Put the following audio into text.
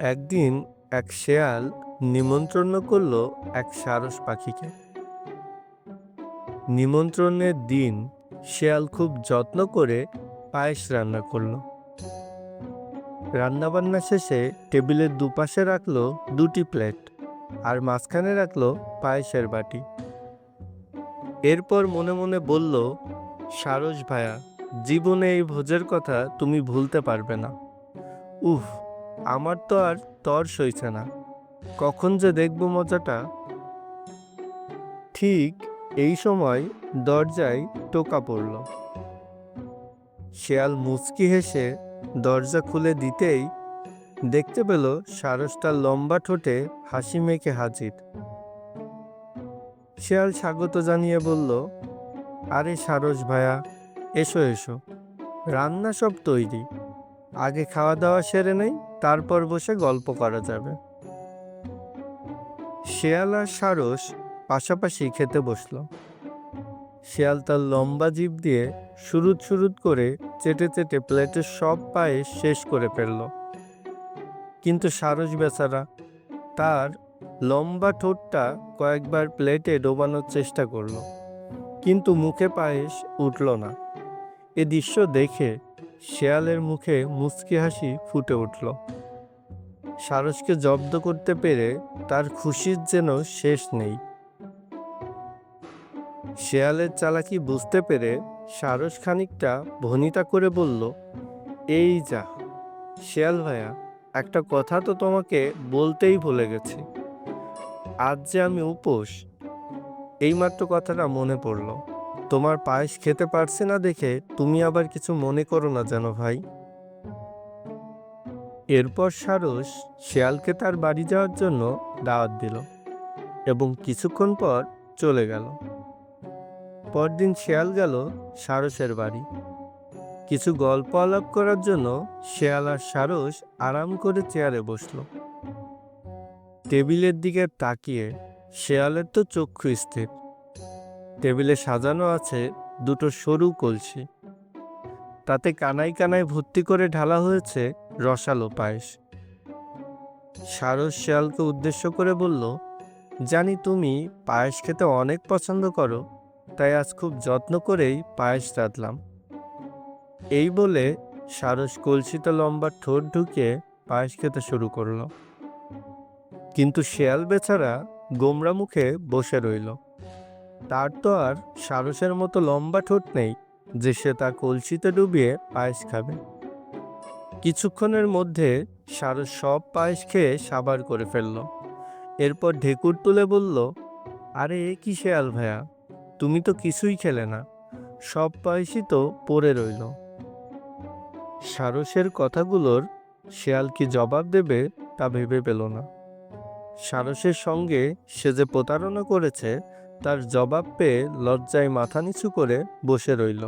একদিন এক শেয়াল নিমন্ত্রণ করল এক সারস পাখিকে। নিমন্ত্রণের দিন শেয়াল খুব যত্ন করে পায়েস রান্না করল। রান্নাবান্না শেষে টেবিলের দুপাশে রাখল দুটি প্লেট আর মাঝখানে রাখল পায়েসের বাটি। এরপর মনে মনে বলল, সারস ভায়া, জীবনে এই ভোজের কথা তুমি ভুলতে পারবে না। উফ আমার তো আর তর সইছে না। কখন যে দেখব মজাটা? ঠিক এই সময় দরজায় টোকা পড়ল। শেয়াল মুচকি হেসে দরজা খুলে দিতেই দেখতে পেল সারসটা লম্বা ঠোঁটে হাসি মেখে হাজির। শেয়াল স্বাগত জানিয়ে বলল, আরে সারস ভায়া, এসো এসো। রান্না সব তৈরি। আগে খাওয়া দাওয়া সেরে নেই, তারপর বসে গল্প করা যাবে। শেয়াল আর সারস পাশাপাশি খেতে বসল। শেয়াল তার লম্বা জিভ দিয়ে সুরুত সুরুত করে চেটে চেটে প্লেটের সব পায়েস শেষ করে ফেলল। কিন্তু সারস বেচারা তার লম্বা ঠোঁটটা কয়েকবার প্লেটে ডোবানোর চেষ্টা করল, কিন্তু মুখে পায়েস উঠল না। এ দৃশ্য দেখে শেয়ালের মুখে মুচকি হাসি ফুটে উঠল। সারসকে জব্দ করতে পেরে তার খুশির যেন শেষ নেই। শেয়ালের চালাকি বুঝতে পেরে সারস খানিকটা ভনিতা করে বলল, এই যা, শেয়াল ভাইয়া একটা কথা তো তোমাকে বলতেই ভুলে গেছি। আজ যে আমি উপোস, এইমাত্র কথাটা মনে পড়ল। তোমার পায়েস খেতে পারছি না দেখে তুমি আবার কিছু মনে করো না যেন ভাই। এরপর সারস শেয়ালকে তার বাড়ি যাওয়ার জন্য দাওয়াত দিল এবং কিছুক্ষণ পর চলে গেল। পরদিন শেয়াল গেল সারসের বাড়ি। কিছু গল্প আলাপ করার জন্য শেয়াল আর সারস আরাম করে চেয়ারে বসল। টেবিলের দিকে তাকিয়ে শেয়ালের তো চক্ষু স্থির। টেবিলে সাজানো আছে দুটো সরু কলসি। তাতে কানায় কানায় ভর্তি করে ঢালা হয়েছে রসালো পায়েস। সারস শেয়ালকে উদ্দেশ্য করে বলল, জানি তুমি পায়েস খেতে অনেক পছন্দ করো, তাই আজ খুব যত্ন করেই পায়েস রাঁধলাম। এই বলে সারস কলসিতে লম্বা ঠোঁট ঢুকিয়ে পায়েস খেতে শুরু করল। কিন্তু শেয়াল বেচারা গোমরা মুখে বসে রইল। তার তো আর সারসের মতো লম্বা ঠোঁট নেই যে সে তা কলসিতে ডুবিয়ে পায়েস খাবে। কিছুক্ষণের মধ্যে সারস সব পায়েস খেয়ে সাবার করে ফেলল। এরপর ঢেকুর তুলে বলল, আরে, এ কি শেয়াল ভাইয়া তুমি তো কিছুই খেলে না। সব পায়েসই তো পড়ে রইল। সারসের কথাগুলোর শেয়াল কি জবাব দেবে তা ভেবে পেল না। সারসের সঙ্গে সে যে প্রতারণা করেছে তার জবাব পেয়ে লজ্জায় মাথা নিচু করে বসে রইল।